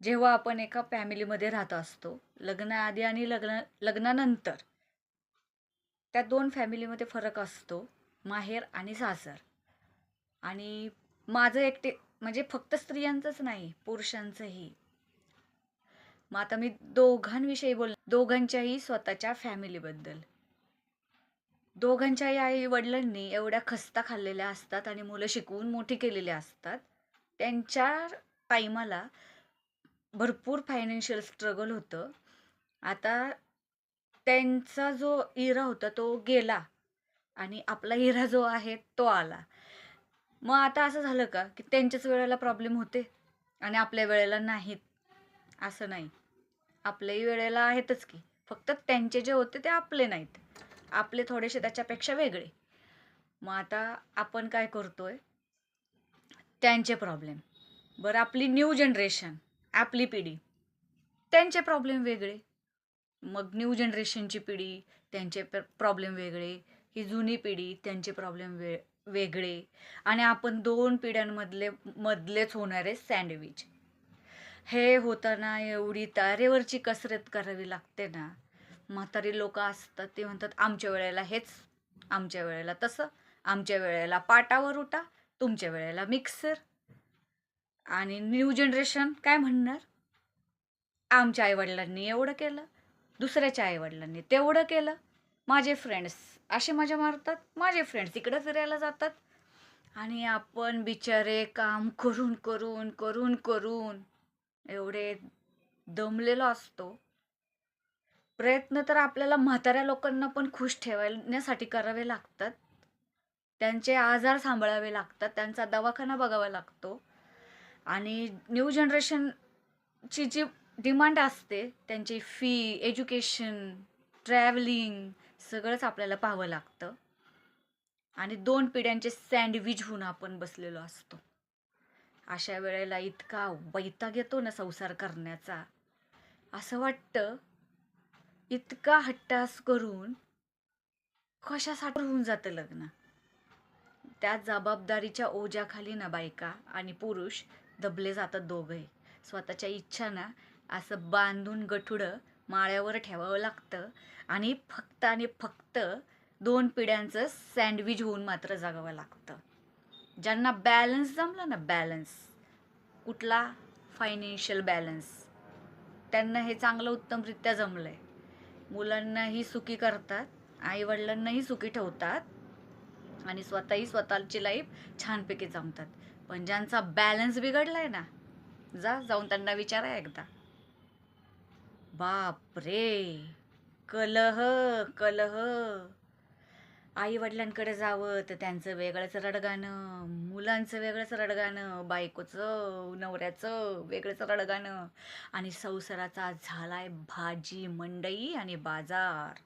जेव्हा आपण एका फॅमिलीमध्ये राहत असतो लग्नाआधी आणि लग्न लग्नानंतर त्या दोन फॅमिलीमध्ये फरक असतो माहेर आणि सासर. आणि माझं एकटे म्हणजे फक्त स्त्रियांचंच नाही पुरुषांचंही. मग आता मी दोघांविषयी बोल दोघांच्याही स्वतःच्या फॅमिलीबद्दल. दोघांच्याही आई वडिलांनी एवढ्या खस्ता खाल्लेल्या असतात आणि मुलं शिकवून मोठी केलेली असतात. त्यांच्या टाईमाला भरपूर फायनान्शियल स्ट्रगल होतं. आता त्यांचा जो इरा होता तो गेला. आणि आपला इरा जो आहे तो आला. मग आता असं झालं का की त्यांच्याच वेळेला प्रॉब्लेम होते आणि आपल्या वेळेला नाहीत. असं नाही. आपल्याही वेळेला आहेतच की. फक्त त्यांचे जे होते ते आपले नाहीत. आपले थोडेसे त्याच्यापेक्षा वेगळे. मग आता आपण काय करतोय? त्यांचे प्रॉब्लेम बरं आपली न्यू जनरेशन आपली पिढी. त्यांचे प्रॉब्लेम वेगळे. मग न्यू जनरेशनची पिढी त्यांचे प्रॉब्लेम वेगळे. ही जुनी पिढी त्यांचे प्रॉब्लेम वे वेगळे. आणि आपण दोन पिढ्यांमधले मधलेच होणारे सँडविच हे होताना एवढी तारेवरची कसरत करावी लागते ना. म्हातारी लोक असतात ते म्हणतात आमच्या वेळेला हेच आमच्या वेळेला तसं आमच्या वेळेला पाटावर उठा तुमच्या वेळेला मिक्सर आणि न्यू जनरेशन काय म्हणणार? आमच्या आईवडिलांनी एवढं केलं दुसऱ्याच्या आईवडिलांनी तेवढं केलं. माझे फ्रेंड्स असे मजा मारतात माझे फ्रेंड्स इकडं फिरायला जातात. आणि आपण बिचारे काम करून करून करून करून एवढे दमलेलो असतो. प्रयत्न तर आपल्याला म्हाताऱ्या लोकांना पण खुश ठेवण्यासाठी करावे लागतात. त्यांचे आजार सांभाळावे लागतात त्यांचा दवाखाना बघावा लागतो. आणि न्यू जनरेशनची जी डिमांड असते त्यांची फी एज्युकेशन ट्रॅव्हलिंग सगळंच आपल्याला पाहावं लागतं. आणि दोन पिढ्यांचे सँडविच होऊन आपण बसलेलो असतो. अशा वेळेला इतका वैताग येतो ना संसार करण्याचा. असं वाटतं इतका हट्टास करून कशासाठी होऊन जातं लग्न? त्या जबाबदारीच्या ओझ्याखाली ना बायका आणि पुरुष दबले जातात दोघंही. स्वतःच्या इच्छा ना असं बांधून गठुडं माळ्यावर ठेवावं लागतं आणि फक्त आणि फक्त दोन पिढ्यांचं सँडविच होऊन मात्र जगावं लागतं. ज्यांना बॅलन्स जमला ना बॅलन्स कुठला फायनान्शियल बॅलन्स त्यांना हे चांगलं उत्तमरित्या जमलं आहे मुलांनाही सुखी करतात आईवडिलांनाही सुखी ठेवतात आणि स्वतःही स्वतःची लाईफ छानपैकी जमतात. पण ज्यांचा बॅलन्स बिघडला आहे ना जा जाऊन त्यांना विचारा एकदा. बाप रे कलह कलह. आई वडिलांकडे जावं तर त्यांचं वेगळंच रडगाणं मुलांचं वेगळंच रडगाणं बायकोचं नवऱ्याचं वेगळंच रडगाणं आणि संसाराचा झालाय भाजी मंडई आणि बाजार.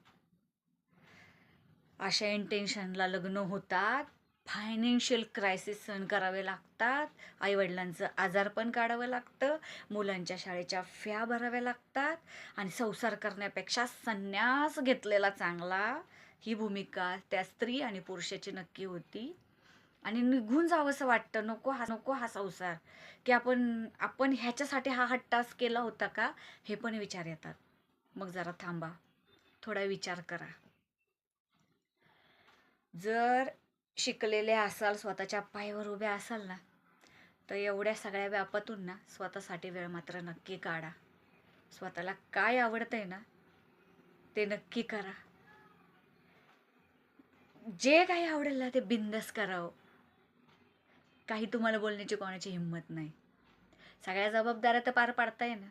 अशा इंटेन्शनला लग्न होतात. फायनान्शियल क्रायसिस सहन करावे लागतात. आईवडिलांचं आजारपण काढावं लागतं. मुलांच्या शाळेच्या फ्या भराव्या लागतात. आणि संसार करण्यापेक्षा संन्यास घेतलेला चांगला ही भूमिका त्या स्त्री आणि पुरुषाची नक्की होती. आणि निघून जावंसं वाटतं. नको हा नको हा संसार. की आपण आपण ह्याच्यासाठी हा हट्टास केला होता का? हे पण विचार येतात. मग जरा थांबा. थोडा विचार करा. जर शिकलेले असाल स्वतःच्या पायावर उभे असाल ना तर एवढ्या सगळ्या व्यापातून ना स्वतःसाठी वेळ मात्र नक्की काढा. स्वतःला काय आवडतंय ना ते नक्की करा. जे काही आवडेल ना ते बिंदस करावं. काही तुम्हाला बोलण्याची कोणाची हिंमत नाही. सगळ्या जबाबदाऱ्या तर पार पाडताय ना.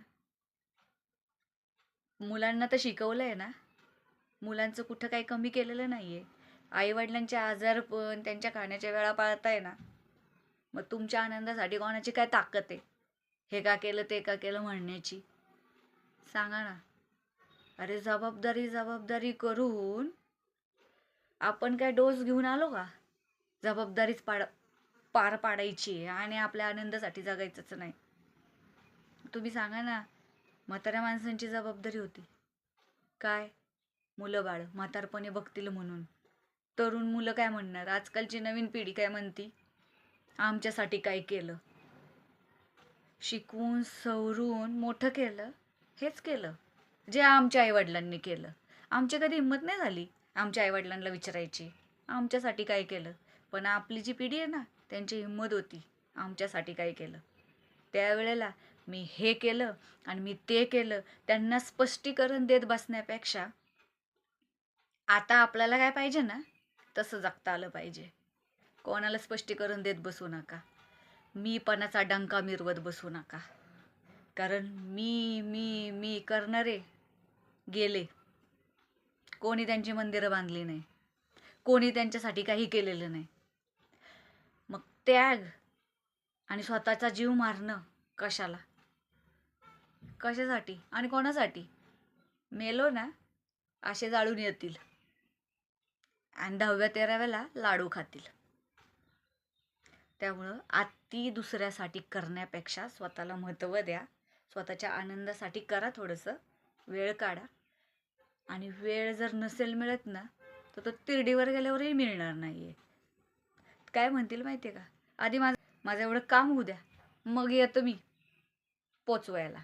मुलांना तर शिकवलंय ना. मुलांचं कुठं काही कमी केलेलं नाही आहे आईवडिलांचे आजार पण त्यांच्या खाण्याच्या वेळा पाळताय ना. मग तुमच्या आनंदासाठी कोणाची काय ताकद आहे? हे का केलं ते का केलं म्हणण्याची. सांगा ना. अरे जबाबदारी जबाबदारी करून आपण काय डोस घेऊन आलो का? जबाबदारीच पाड पार पाडायची आणि आपल्या आनंदासाठी जगायचंच नाही. तुम्ही सांगा ना म्हाताऱ्या माणसांची जबाबदारी होती. काय? मुलं बाळ म्हातारपणे बघतील म्हणून. तरुण मुलं काय म्हणणार? आजकालची नवीन पिढी काय म्हणती? आमच्यासाठी काय केलं? शिकवून सवरून मोठं केलं हेच केलं. जे आमच्या आईवडिलांनी केलं. आमची कधी हिंमत नाही झाली आमच्या आईवडिलांना विचारायची. आमच्यासाठी काय केलं? पण आपली जी पिढी आहे ना त्यांची हिंमत होती आमच्यासाठी काय केलं. त्यावेळेला मी हे केलं आणि मी ते केलं. त्यांना स्पष्टीकरण देत बसण्यापेक्षा आता आपल्याला काय पाहिजे ना? तसं जगता आलं पाहिजे. कोणाला स्पष्टीकरण देत बसू नका. मीपणाचा डंका मिरवत बसू नका. कारण मी मी मी करणारे गेले. कोणी त्यांची मंदिरं बांधली नाही. कोणी त्यांच्यासाठी काही केलेलं नाही. मग त्याग आणि स्वतःचा जीव मारणं कशाला? कशासाठी आणि कोणासाठी? मेलो ना असे जाळून येतील. आणि दहाव्या तेराव्याला लाडू खातील. त्यामुळं आत्ती दुसऱ्यासाठी करण्यापेक्षा स्वतःला महत्त्व द्या. स्वतःच्या आनंदासाठी करा थोडंसं. वेळ काढा. आणि वेळ जर नसेल मिळत ना तर तो तिरडीवर गेल्यावरही मिळणार नाही आहे काय म्हणतील माहिती आहे का? आधी माझं माझं एवढं काम होऊ द्या. मग येतं मी पोचवायला.